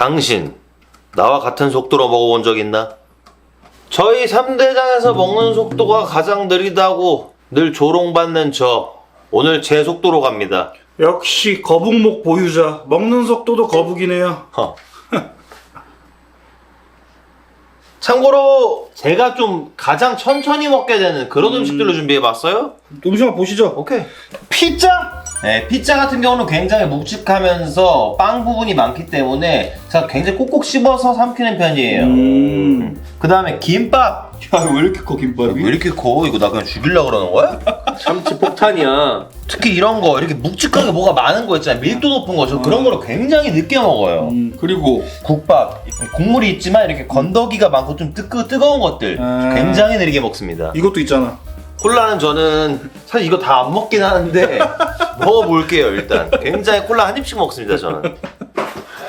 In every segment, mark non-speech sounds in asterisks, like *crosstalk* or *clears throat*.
당신 나와 같은 속도로 먹어본 적 있나? 저희 3대장에서 먹는 속도가 가장 느리다고 늘 조롱받는 저 오늘 제 속도로 갑니다. 역시 거북목 보유자 먹는 속도도 거북이네요 허. *laughs* 참고로 제가 좀 가장 천천히 먹게 되는 그런 음... 식들로 준비해봤어요. 음식 한번 보시죠 오케이. 피자? 네, 피자 같은 경우는 굉장히 묵직하면서 빵 부분이 많기 때문에 제가 굉장히 꼭꼭 씹어서 삼키는 편이에요. 음. 그 다음에 김밥. 야 왜 이렇게 커 김밥이? 왜 이렇게 커? 이거 나 그냥 죽이려고 그러는 거야? 참치 폭탄이야. 특히 이런 거 이렇게 묵직하게 뭐가 많은 거 있잖아요. 밀도 높은 거. 저 그런 거를 굉장히 늦게 먹어요. 음. 그리고 국밥. 국물이 있지만 이렇게 건더기가 많고 좀 뜨거, 뜨거운 것들. 아. 굉장히 느리게 먹습니다. 이것도 있잖아 콜라는 저는 사실 이거 다 안 먹긴 하는데 *laughs* 먹어볼게요 일단. 굉장히 콜라 한 입씩 먹습니다 저는.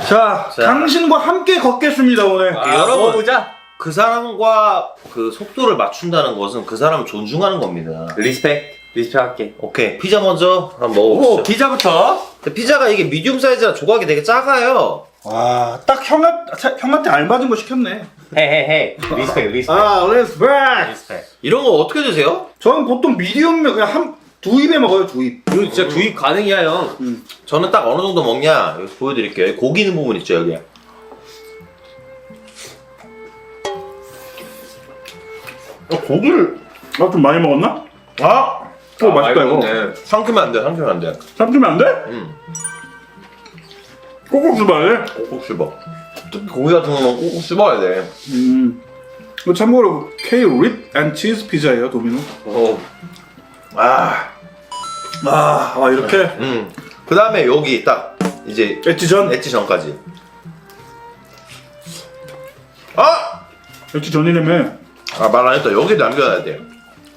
자, 자. 당신과 함께 걷겠습니다 오늘 아, 여러분. 먹어보자. 그 사람과 그 속도를 맞춘다는 것은 그 사람을 존중하는 겁니다. 리스펙. 리스펙 할게. 오케이 피자 먼저 한번 오 먹어보시죠. 피자부터. 근데 피자가 이게 미디움 사이즈라 조각이 되게 작아요. 와 딱 형한테 형한테 알맞은 거 시켰네 헤헤헤. 리스펙 리스펙. 아 레스펙 리스펙. 이런 거 어떻게 드세요? 저는 보통 미디움면 그냥 한 두 입에 먹어요 두 입 이거 진짜 두입 가능이야 형. 저는 딱 어느 정도 먹냐 여기 보여드릴게요. 여기 고기 있는 부분 있죠 여기. 어, 고기를 아 좀 많이 먹었나? 아 오 맛있다 이거 맛있네. 삼키면 안 돼, 삼키면 안 돼. 삼키면 안 돼? 음, 꼭꼭 씹어야 돼? 꼭꼭 씹어. 특히 고기 같은 거는 꼭꼭 씹어야 돼. 음. 이거 참고로 K 립 앤 치즈 피자예요 도미노 어. 아, 아, 아 이렇게 음. 그 다음에 여기 딱 이제 엣지전 엣지 전까지. 아, 엣지 전이라며 아 말 안 했다. 여기 남겨놔야 돼.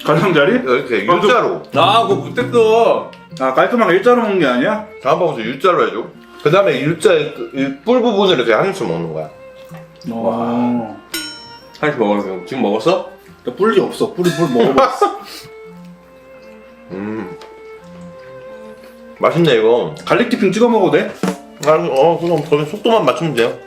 가장자리? 이렇게 아, 그- U자로. 아 그거 못했어. 아 깔끔하게 일자로 먹는 게 아니야? 다음번부터 U자로 해줘. 그 다음에 U자의 그- 이뿔 부분을 이렇게 한 입씩 먹는 거야. 와 한식 먹었어. 지금 먹었어? 나 뿔이 없어 뿔이 뿔 먹어봤어 *laughs* 음. 맛있네 이거. 갈릭 디핑 찍어 먹어도 돼? 아, 어, 그럼 거기 속도만 맞추면 돼요.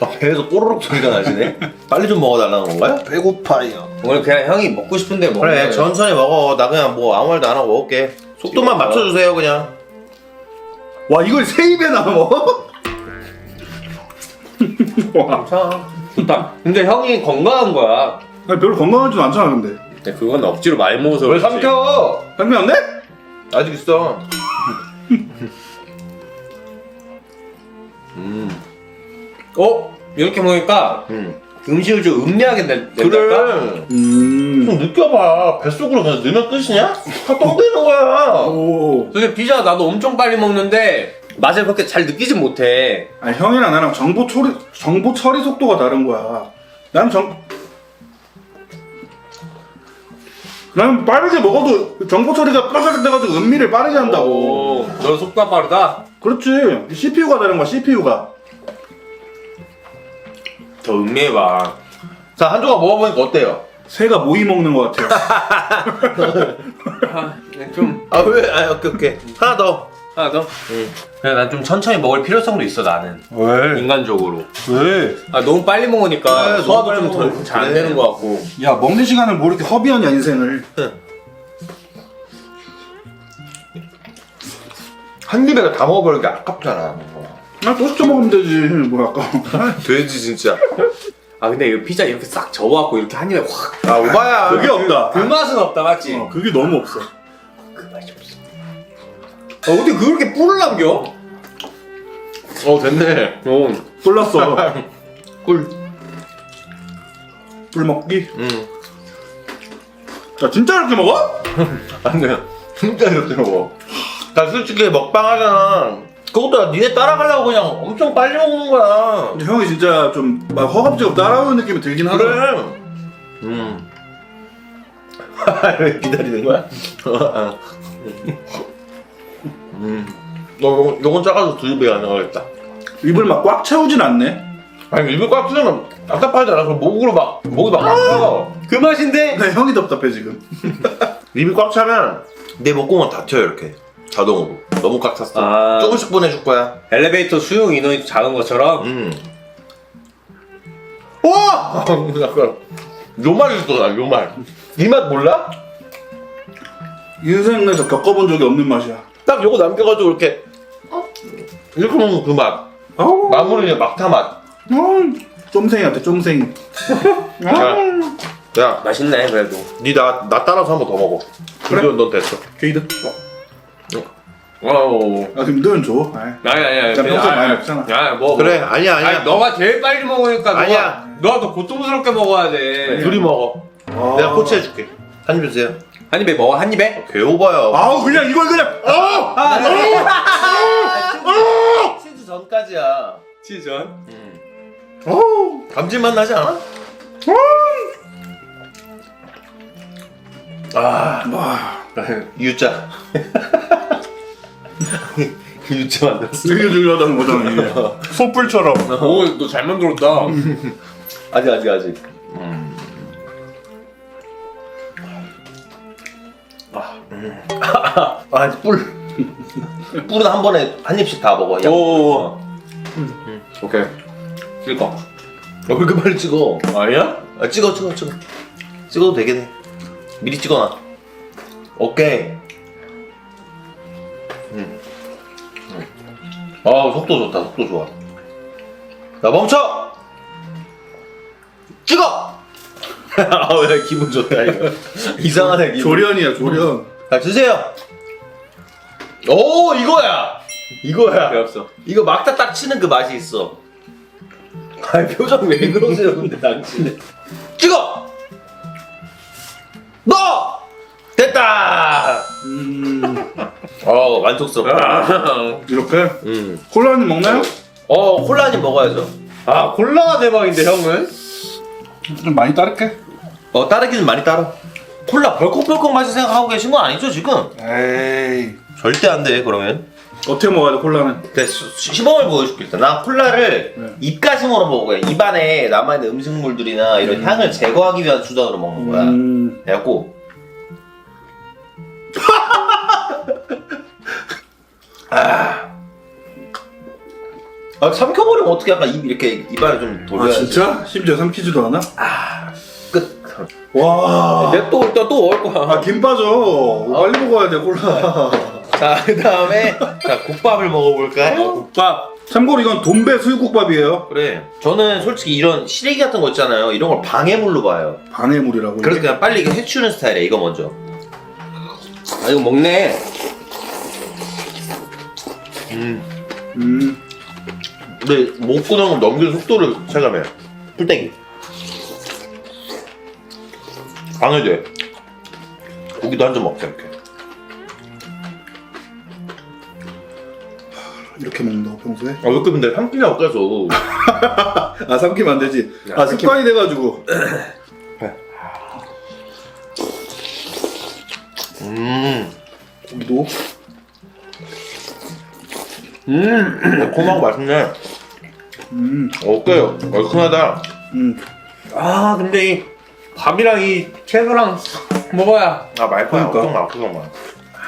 아, 배에서 꼬르륵 소리가 나시네. *laughs* 빨리 좀 먹어달라는 건가요? 배고파요. 오늘 그냥 형이 먹고 싶은데 먹는 그래. 천천히 먹어. 나 그냥 뭐 아무 말도 안 하고 먹을게. 속도만 이거 맞춰주세요, 그냥. 와 이걸 세 입에나 먹어? *laughs* 와 괜찮아. 좋다. 근데 형이 건강한 거야. 아니, 별로 건강하지도 않잖아 근데 근데 그건 억지로 많이 먹어서 왜 그렇지. 삼켜? 당면 안 돼? 아직 있어. *laughs* 음, 어? 이렇게 먹으니까 음. 음식을 좀 음미하게 낼 낼까? 그래. 음. 좀 느껴봐. 뱃속으로 그냥 넣으면 끝이냐? 다 똥 되는 거야. 오. 근데 피자 나도 엄청 빨리 먹는데 맛을 그렇게 잘 느끼진 못해. 아니 형이랑 나랑 정보 처리 정보 처리 속도가 다른 거야. 나는 정 나는 빠르게 먹어도 정보 처리가 빠삭 돼가지고 음미를 빠르게 한다고. 오, 너 속도가 빠르다? 그렇지. CPU가 다른 거야. CPU가. 더 음미해봐. 자, 한 조각 먹어보니까 어때요? 새가 모이 먹는 것 같아요. 아, 좀 아, 왜? 아, 오케이, 오케이. 하나 더. 하나 더? 응. 그래 난좀 천천히 먹을 필요성도 있어 나는. 왜? 인간적으로. 왜? 아 너무 빨리 먹으니까 그래, 소화도 너무 빨리 좀 먹으면 잘안 그래. 되는 것 같고. 야 먹는 시간을 뭐 이렇게 허비하냐 인생을. 한 입에 다 먹어버리니까 아깝잖아. 나또 시켜 먹으면 되지. 뭐 아까. *laughs* 돼지, 진짜. 아 근데 이거 피자 이렇게 싹 접어갖고 이렇게 한 입에 확. 아, 오바야. 그게 없다. 그 맛은 없다 맞지? 어, 그게 너무 없어. 그 맛이 없어. 아 어떻게 그렇게 뿔을 남겨? 어, 됐네. 어. 꿀. 꿀 *laughs* 먹기. 음. 야 진짜 이렇게 먹어? *laughs* 안 돼. 진짜 이렇게 먹어. 나 솔직히 먹방 하잖아. 그것도 니네 따라가려고 그냥 엄청 빨리 먹는 거야. 근데 형이 진짜 좀 막 허겁지겁 따라오는 느낌이 들긴 하더라. 그래. 음. *laughs* 왜 기다리는 거야? *laughs* 음. 너 요건, 요건 작아서 두 입에 안 나가겠다. 입을 막 꽉 채우진 않네. 아니 입을 꽉 찌면 답답하잖아. 그럼 목으로 막 목이 막 아파. 그 맛인데? 나 형이 답답해 지금. *laughs* 입이 꽉 차면 내 목구멍 닫혀요 이렇게 자동으로. 너무 꽉 찼어. 아. 조금씩 보내줄 거야. 엘리베이터 수용 인원이 작은 것처럼. 음. 와! *laughs* 약간 요말 있어, 나 요말. 이맛 몰라? 인생에서 겪어본 적이 없는 맛이야. 딱 요거 남겨가지고 이렇게 이렇게 먹는 그 맛. 아우, 마무리는 막타 맛. 음, 쫌생이한테 쫌생이. *laughs* 야, 야, 맛있네 그래도. 니나 나 따라서 한 번 더 먹어. 그래? 넌 됐어. 게이드. 와우. 아, 그럼 너는 줘. 아이. 아니 아니 아니. 나 평소에 아니, 많이 아니. 먹잖아. 야 뭐. 그래, 뭐. 아니야, 아니야. 아니 너가 제일 빨리 먹으니까 아니야. 너가 더 고통스럽게 먹어야 돼. 둘이 먹어. 아. 내가 코치 해줄게. 한 입 주세요. 한 입에 먹어 한 입에. 개오바야. 아우, 그냥 이걸 그냥. 어! 치즈 전까지야. 치전. 어우. 감질맛 나지 않아? 아, 와, *laughs* 유자. 유자 만들었어. 되게 중요하다는 거잖아, 이게. *laughs* 소뿔처럼. 오너 잘 만들었다. *laughs* 아직 아직 아직. 음. 아, 음. *laughs* 아, 뿔. 뿔은 한 번에 한 입씩 다 먹어. 야. 오. 오케이. 찍어. 어, 왜 이렇게 빨리 찍어? 아니야? 아, 찍어, 찍어, 찍어. 찍어도 되겠네. 미리 찍어놔. 오케이. 아, 속도 좋다, 속도 좋아. 나 멈춰! 찍어! *laughs* 아, 왜 기분 좋다, 이거. *laughs* 이상하네, 기분. 조련이야, 조련. 자, 드세요! 오, 이거야! 이거야. 없어. 이거 막타 딱 치는 그 맛이 있어. *laughs* 아 표정 왜 그러세요 근데 당신은. 찍어! 넣어! 됐다! 음, 어 만족스럽다. *laughs* 이렇게. 음. 콜라 한입 먹나요? 어 콜라 한입 먹어야죠. 아 콜라가 대박인데 형은? 좀 많이 따를게. 어 따르기는 많이 따라. 콜라 벌컥벌컥 맛이 생각하고 계신 거 아니죠 지금? 에이. 절대 안 돼 그러면. 어떻게 먹어야 돼, 콜라는? 네, 수- 수- 시범을 보여줄게 일단. 나 콜라를 네. 입가심으로 먹어요. 입안에 남아있는 음식물들이나 이런 향을 제거하기 위한 수단으로 먹는 거야. 음, 그래갖고 *laughs* 아, 아 삼켜버리면 어떻게 약간 입 이렇게 입안에 좀 아, 돌려야지 진짜? 심지어 삼키지도 않아? 끝 와. 내가 또 일단 또 먹을 거야. 아, 김 빠져. 빨리 먹어야 돼, 콜라. *laughs* 자, 그 다음에 자 국밥을 먹어볼까요? 국밥. 참고로 이건 돈배 수육국밥이에요. 그래 저는 솔직히 이런 시래기 같은 거 있잖아요 이런 걸 방해물로 봐요 방해물이라고. 그래서 그냥 빨리 이거 해치우는 스타일이야 이거 먼저 아 이거 먹네. 음 음. 근데 먹고 나면 넘기는 속도를 체감해 풀떼기 방해돼 고기도 한 점 먹자 이렇게 이렇게 먹는다고, 평소에? 아, 왜 근데 삼키냐고 계속. *laughs* 아, 삼키면 안 되지. 야, 아, 습관이 돼가지고. *clears throat* 음, 고기도. 음. *clears throat* 매콤하고 맛있네. 음, 어때요? 얼큰하다. 음. 아 근데 이 밥이랑 이 채소랑 먹어야. 아, 말거야. 그러니까. 엄청 많아, 엄청 많아.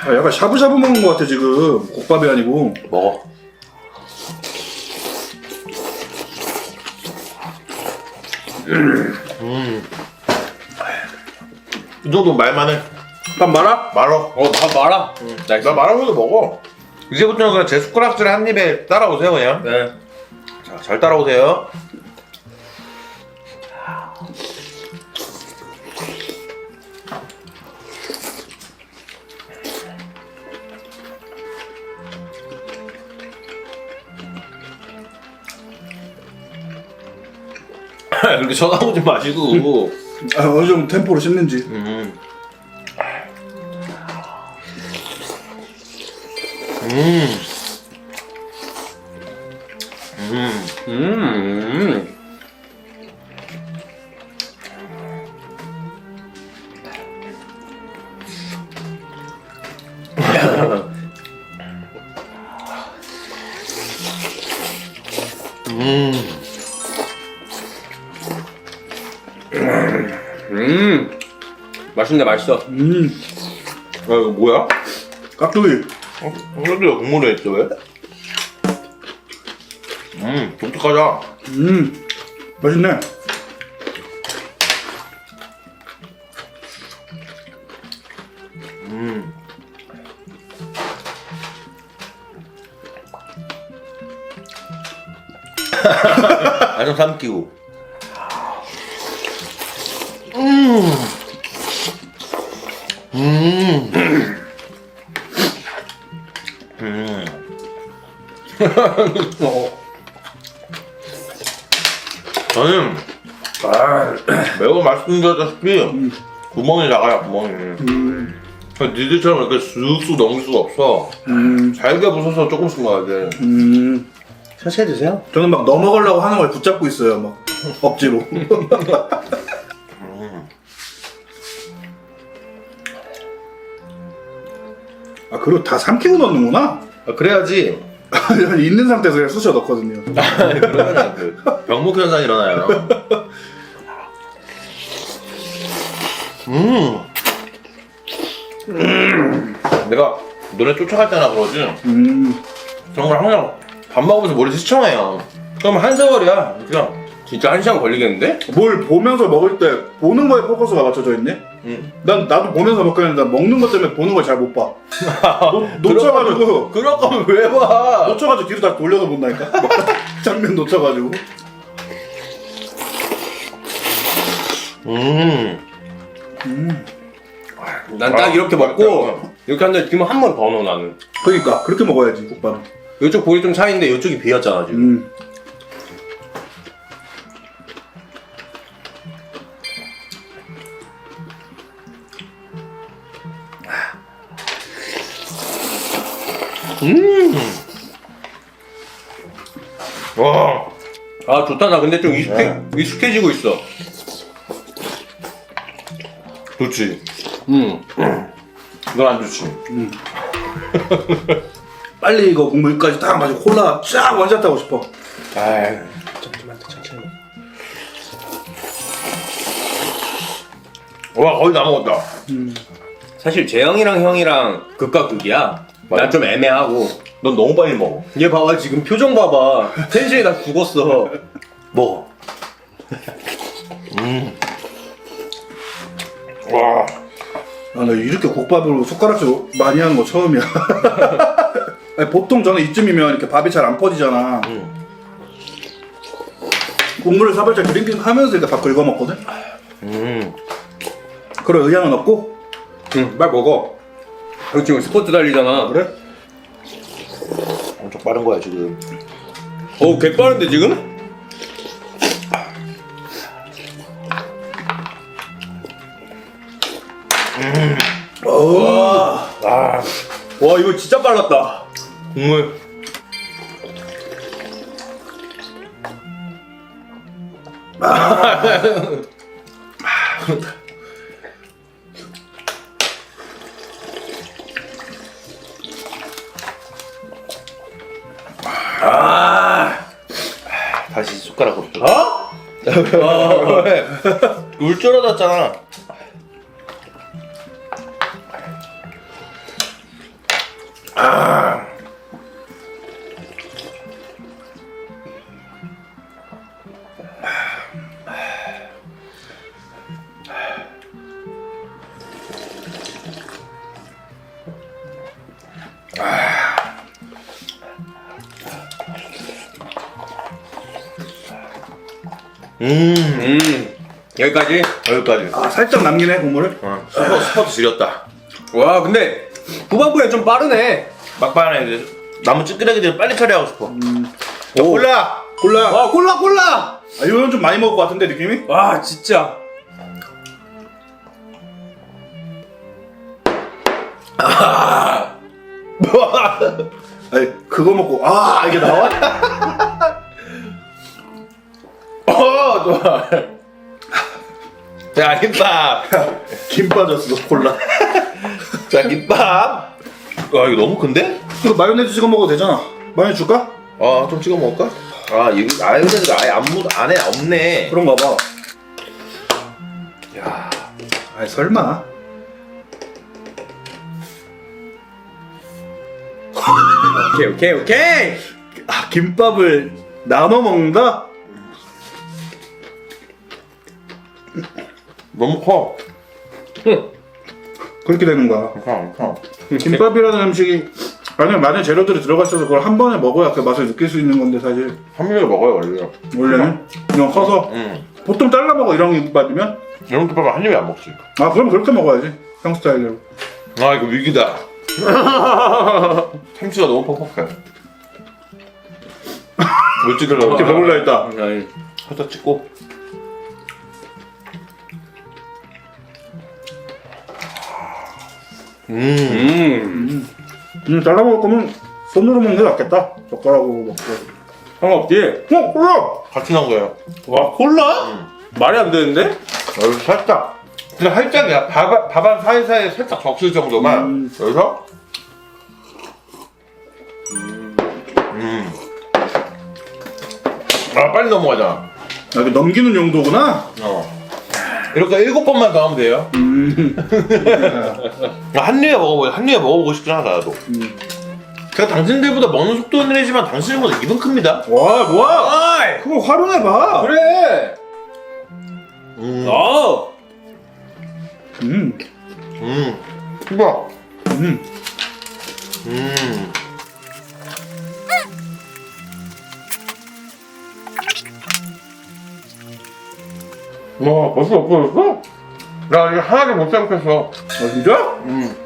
아, 약간 샤브샤브 먹는 것 같아, 지금. 국밥이 아니고. 먹어. 음. 이 정도 말만 해. 밥 말아? 말어. 어 밥 말아. 응. 나 말하면서 먹어. 이제부터는 그냥 제 숟가락질에 한 입에 따라오세요, 그냥. 네. 자, 잘 따라오세요. *laughs* 그렇게 쳐다보지 마시고. 아, 어느 정도 템포로 씹는지. 음. 음. 음. 음. 음. 음. 맛있네 맛있어. 음. 아, 이거 뭐야? 깍두기. 여기가 국물에 있어 왜? 음 독특하다 음 맛있네 음. *laughs* 안녕 삼키고. 어. 저는 아, 매우 말씀드렸다시피 구멍이 나가요 구멍이. 음, 니들처럼 이렇게 쑥쑥 넘길 수가 없어. 음, 잘게 부숴서 조금씩 넣어야 돼. 음. 천천히 드세요. 저는 막 넘어가려고 하는 걸 붙잡고 있어요 막 억지로 아 그리고 다 삼키고 넣는구나 아, 그래야지 *laughs* 있는 상태에서 그냥 쑤셔 넣거든요 *laughs* 그러면 그 병목 현상 일어나요. 음. 내가 너네 쫓아갈 때나 그러지. 음, 정말 항상 밥 먹으면서 머리 시청해요. 그럼 한 세월이야. 그냥. 진짜 한 시간 걸리겠는데? 뭘 보면서 먹을 때 보는 거에 포커스가 맞춰져 있네 음. 난 나도 보면서 먹겠는데 난 먹는 것 때문에 보는 걸 잘 못 봐. *laughs* 놓- 놓쳐가지고 그럴 거면 왜 봐? 놓쳐가지고 뒤로 다시 돌려서 본다니까. *laughs* 장면 놓쳐가지고. 음. 음. 난 딱 아, 이렇게 맞다. 먹고 이렇게 한다음 지금 한 번 더 넣어 나는. 그러니까 그렇게 먹어야지 국밥. 이쪽 볼이 좀 차인데 이쪽이 비었잖아 지금. 음. 와. 아 좋다 나 근데 좀 익숙해 익숙해지고 있어. 좋지. 음. 넌 안 좋지. *laughs* 빨리 이거 국물까지 딱 마시고 콜라 쫙 원샷 하고 싶어. 아더 천천히. 와 거의 다 먹었다. 사실 재영이랑 형이랑 극과 극이야. 난 좀 애매하고. 넌 너무 빨리 먹어. 얘 봐봐 지금 표정 봐봐. 텐션이 다 죽었어. 먹어. 음. 와. 아, 나 이렇게 국밥으로 숟가락질 많이 하는 거 처음이야. *laughs* 아니, 보통 저는 이쯤이면 이렇게 밥이 잘 안 퍼지잖아. 음. 국물을 사발짝 드링킹 하면서 이렇게 밥 긁어 먹거든? 음. 그런 의향은 없고? 응, 빨리 먹어. 형 지금 스포츠 달리잖아. 그래? 엄청 빠른 거야 지금. 어, 개 빠른데 지금? 아 와, 이거 진짜 빨랐다. 국물. *laughs* 울 줄 알았잖아. 아. *laughs* 여기까지. 아, 살짝 남기네, 국물을? 어, 스포, 스포트 지렸다. 와, 근데 후반부에 좀 빠르네. 막판에 이제 남은 찌끄레기들 빨리 처리하고 싶어. 자, 오. 골라! 콜라! 와, 콜라, 콜라! 아, 이거는 좀 많이 먹을 것 같은데, 느낌이? 와, 진짜. 아니, 그거 먹고, 아, 이게 나와? 어, *laughs* 좋아. 자, 김밥. *laughs* 김 빠졌어, 콜라. 자, 김밥. 와, 이거 너무 큰데? 이거 마요네즈 찍어 먹어도 되잖아. 마요네즈 줄까? 아, 좀 찍어 먹을까? 아, 이거 마요네즈가 아예 안 묻, 안에 없네. 그런가 봐. 야, 아이, 설마. 오케이 오케이 오케이. 아, 김밥을 나눠 먹는다? 너무 커. 그렇게 되는 거야. 커, 커. 김밥이라는 음식이 안에 많은 재료들이 들어가 있어서 그걸 한 번에 먹어야 그 맛을 느낄 수 있는 건데 사실 한 입에 먹어요 원래. 원래는 그냥 커서 응. 보통 잘라 먹어 이런 김밥이면 이런 김밥은 한 입에 안 먹지. 아 그럼 그렇게 먹어야지 형 스타일대로 아 이거 위기다. *laughs* 참치가 너무 퍽퍽해. 물 찍으려고. 이렇게 먹을라 했다 아니, 살짝 찍고. 음. 음. 음 잘라 먹을 거면 손으로 먹는 게 낫겠다 젓가락으로 먹고 상관없지. 어 콜라 같이 나온 거예요. 와 콜라? 말이 안 되는데? 여기 살짝. 그냥 살짝이야. 밥, 밥안 사이사이에 살짝 적실 정도만. 음. 여기서. 음. 아, 빨리 넘어가자. 아, 이게 넘기는 용도구나 어. 이렇게 일곱 번만 더 하면 돼요. 음. 한 입에 먹어보고, 한 입에 먹어보고 싶긴 하다, 나도. 음. 제가 당신들보다 먹는 속도는 느리지만 당신보다 입은 큽니다. 와 뭐야 아이 그거 활용해봐 그래. 음. 어. 음. 음. 우와. 음. 음. 와, 벌써 없어졌어? 나 이거 하나도 못 생각했어. 아 진짜? 음.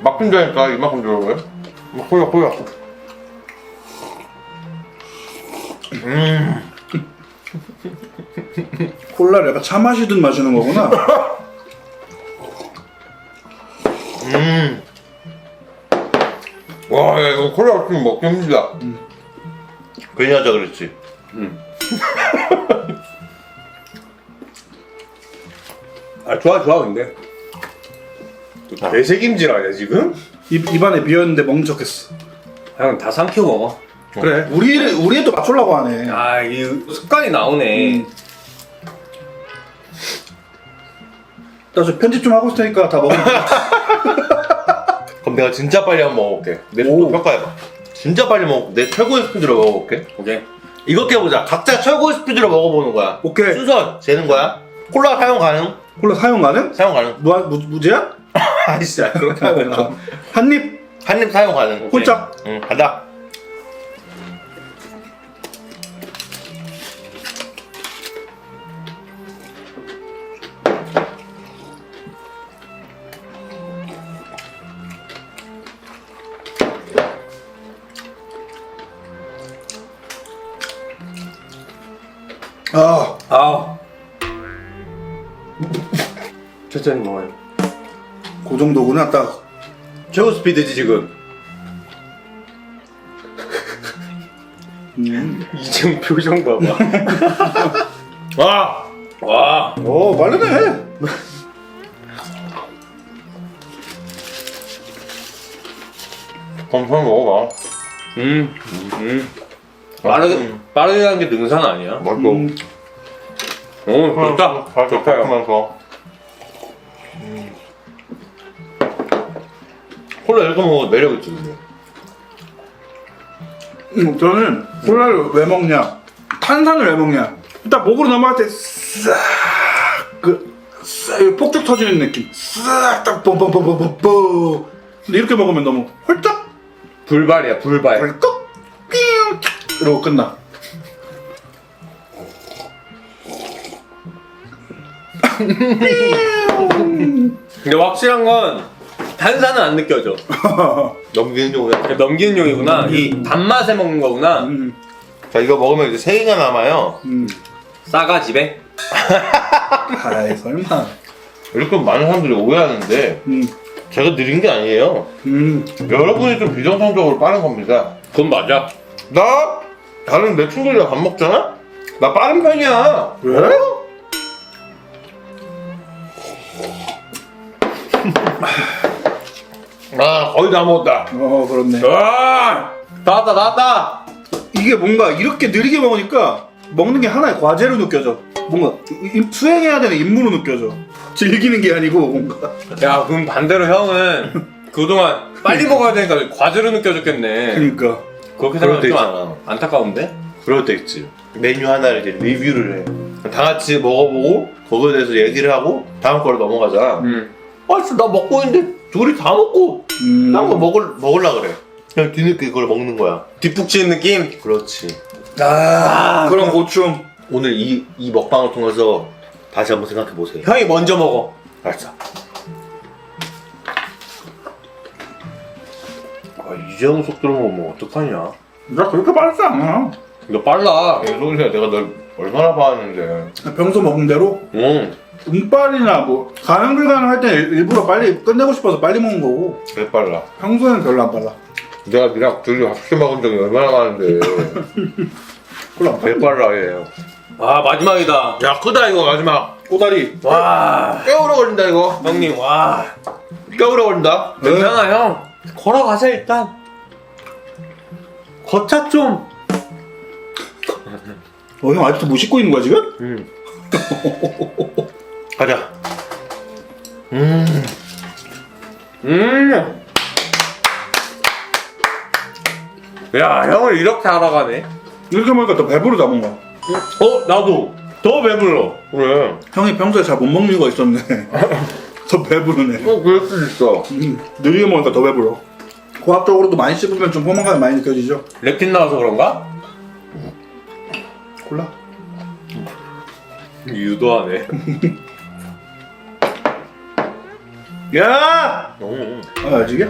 막 푼다니까 이만큼 들어가요? 막 보여, 보여. 음. 콜라를 약간 차 마시듯 마시는 거구나 *laughs* 음. 와, 야, 이거 콜라 없으면 먹기 힘들다. 괜히 하자 그랬지. *laughs* 아 좋아 좋아 근데. 또 개색임질 아니야 지금? 입, 입안에 비었는데 먹는 척했어 형 다 삼켜 먹어. 그래 우리 우리 애도 맞추려고 하네 아이 습관이 나오네. 음. 나저 편집 좀 하고 있을 테니까 다 돼. *laughs* 그럼 내가 진짜 빨리 한번 먹어볼게. 내 오. 속도 평가해봐. 진짜 빨리 먹어. 내 최고의 스피드로 먹어볼게. 오케이. 이렇게 해보자. 각자 최고의 스피드로 먹어보는 거야. 오케이 순서 재는 거야. 콜라 사용 가능? 콜라 사용 가능? 사용 가능. 무, 무, 무제한? *laughs* 아이씨, 그렇게 하면 한입 한입 사용 가능. 혼자? 응, 간다. 최고 스피드지 지금. 음. 이지금 표정 봐봐. *laughs* 와! 와. 오 빠르네 그럼 형 먹어봐. 음. 음. 빠르게 음. 빠르게 하는 게 능산 아니야? 맛있어. 음. 오 좋다. 살짝 좋다요. 섞 콜라 이렇게 먹어도 매력있지, 근데. 음, 저는 콜라를 왜 먹냐? 탄산을 왜 먹냐? 딱 목으로 넘어갈 때 싹그 폭죽 터지는 느낌. 싹딱 bombombombombom 근데 이렇게 먹으면 너무 홀딱 불발이야 불발. 꿀꺽 삥 이러고 끝나. 근데 확실한 건 탄산은 안 느껴져. *laughs* 넘기는 용이야. 넘기는 용이구나. 이 단맛에 먹는 거구나. 음, 자, 이거 먹으면 이제 세 개가 남아요. 음. 싸가 집에. *laughs* 아이 설마 이렇게 많은 사람들이 오해하는데, 음, 제가 느린 게 아니에요. 음. 여러분이 좀 비정상적으로 빠른 겁니다. 그건 맞아. 나 다른 내 친구들이랑 밥 먹잖아? 나 빠른 편이야. 왜? *laughs* 아 거의 다 먹었다. 어 그렇네 아, 나왔다 나왔다. 이게 뭔가 이렇게 느리게 먹으니까 먹는 게 하나의 과제로 느껴져 뭔가 이- 이- 수행해야 되는 임무로 느껴져 즐기는 게 아니고 뭔가 야 그럼 반대로 형은 *laughs* 그동안 빨리 먹어야 되니까 과제로 느껴졌겠네. 그러니까 그렇게 그럴 생각하면 때 좀. 안- 안타까운데? 그럴 때 있지. 메뉴 하나를 이제 리뷰를 해. 다 같이 먹어보고 거기에 대해서 얘기를 하고 다음 거로 넘어가잖아. 음. 아, 진짜 나 먹고 있는데 둘이 다 먹고 음, 딴거 먹을 먹을라 그래. 그냥 뒤늦게 그걸 먹는 거야. 뒷북치는 느낌? 그렇지. 아, 그런 고충. 오늘 이, 이 먹방을 통해서 다시 한번 생각해 보세요. 형이 먼저 먹어. 알았어. 아, 이재용 속도로 먹으면 어떡하냐? 나 그렇게 빠르지 않아. 너 빨라. 소리야, 내가 널 얼마나 봐왔는데. 평소 먹는 대로 응, 운빨이나 뭐 가능불가능 할 때 일부러 빨리 끝내고 싶어서 빨리 먹는 거고 그래 빨라. 평소에는 별로 안 빨라. 내가 니랑 둘이 합숙해 먹은 적이 얼마나 많은데. *laughs* 별로 안 빨라. 개 빨라, 얘. 아 마지막이다. 야, 크다, 이거 마지막. 꼬다리. 와꽤 오래 걸린다, 이거. 형님 와꽤 오래 걸린다. 괜찮아 형. 걸어가자 일단. 거차 좀. 어, 형 아직도 못 씻고 있는 거야 지금? 응. *laughs* 가자. 음. 음. 야 형을 이렇게 알아가네. 이렇게 먹으니까 더 배부르다 뭔가. 어 나도 더 배불러. 그래. 형이 평소에 잘 못 먹는 거 있었네. *laughs* 더 배부르네. 어, 그럴 수도 있어. 음, 느리게 먹으니까 더 배불러. 고압적으로도 많이 씹으면 좀 포만감이 많이 느껴지죠? 렉틴 나와서 그런가? 콜라? 유도하네. *laughs* 야! 어. 아, 아직이야?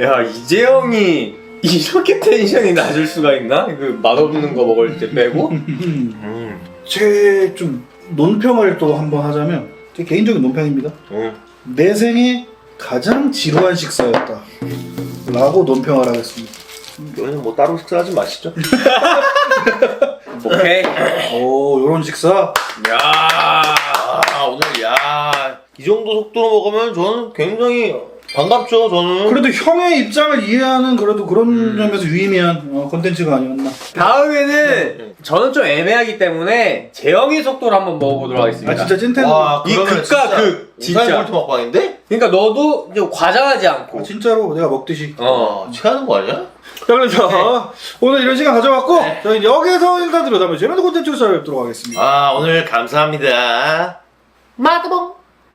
야 이재영이 이렇게 텐션이 낮을 수가 있나? 그 맛없는 거 먹을 때 빼고? 음. 제 좀 논평을 또 한번 하자면 제 개인적인 논평입니다. 음. 내 생에 가장 지루한 식사였다. 라고 논평을 하겠습니다. 여기는 뭐 따로 식사하지 마시죠. *laughs* 오케이. 오, 요런 식사? 야. 아. 이 정도 속도로 먹으면 저는 굉장히 반갑죠, 저는. 그래도 형의 입장을 이해하는 그래도 그런 점에서 유의미한 어, 컨텐츠가 아니었나. 다음에는 저는 좀 애매하기 때문에 재영이 속도를 한번 먹어보도록 하겠습니다. 아, 진짜 찐텐. 와, 이 그러면 극과 진짜 극, 진짜. 우사인 볼트 먹방인데? 그러니까 너도 좀 과장하지 않고. 아, 진짜로 내가 먹듯이. 어. 어, 취하는 거 아니야? 자, 그래서 오늘 이런 시간 가져왔고 저희 여기서 인사드려 다음에 재밌는 콘텐츠로 찾아뵙도록 하겠습니다. 아, 오늘 감사합니다. 마드봉.